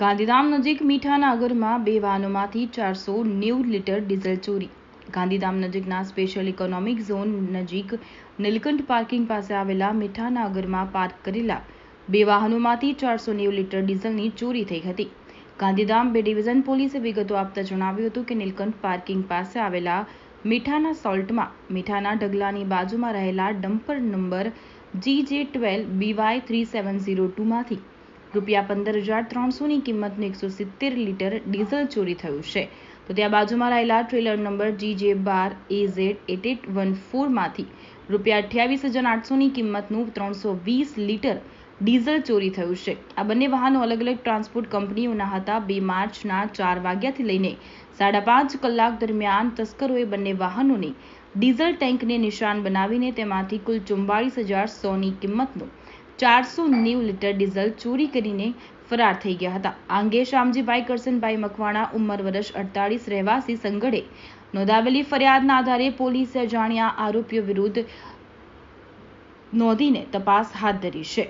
ગાંધીધામ નજીક મીઠાના અગરમાં બે વાહનોમાંથી ચારસો નેવું લીટર ડીઝલ ચોરી. ગાંધીધામ નજીકના સ્પેશિયલ ઇકોનોમિક ઝોન નજીક નીલકંઠ પાર્કિંગ પાસે આવેલા મીઠાના અગરમાં પાર્ક કરેલા બે વાહનોમાંથી ચારસો નેવું લીટર ડીઝલની ચોરી થઈ હતી. ગાંધીધામ બે ડિવિઝન પોલીસે વિગતો આપતા જણાવ્યું હતું કે નીલકંઠ પાર્કિંગ પાસે આવેલા મીઠાના સોલ્ટમાં મીઠાના ઢગલાની બાજુમાં રહેલા dumper number G J twelve B Y three seven zero ટુમાંથી રૂપિયા પંદર હજાર ત્રણસોની કિંમતનું એકસો સિત્તેર લીટર ડીઝલ ચોરી થયું છે. તો ત્યાં બાજુમાં રહેલા trailer number G J bar A Z eight eight one ફોરમાંથી રૂપિયા અઠ્યાવીસ હજાર આઠસોની કિંમતનું ત્રણસો વીસ લીટર ડીઝલ ચોરી થયું છે. આ બંને વાહનો અલગ અલગ ટ્રાન્સપોર્ટ કંપનીઓના હતા. બે માર્ચના ચાર વાગ્યાથી લઈને સાડા પાંચ કલાક દરમિયાન તસ્કરોએ બંને વાહનોની ડીઝલ ટેન્કને નિશાન બનાવીને તેમાંથી કુલ ચુમ્બાળીસ હજાર સોની કિંમતનું ચારસો નેવું લીટર ડીઝલ ચોરી કરીને ફરાર થઈ ગયા હતા. આ અંગે શામજીભાઈ કરસનભાઈ મકવાણા ઉંમર વર્ષ અડતાલીસ રહેવાસી સંગડે નોંધાવેલી ફરિયાદના આધારે પોલીસે જાણ્યા આરોપીઓ વિરુદ્ધ નોંધીને તપાસ હાથ ધરી છે.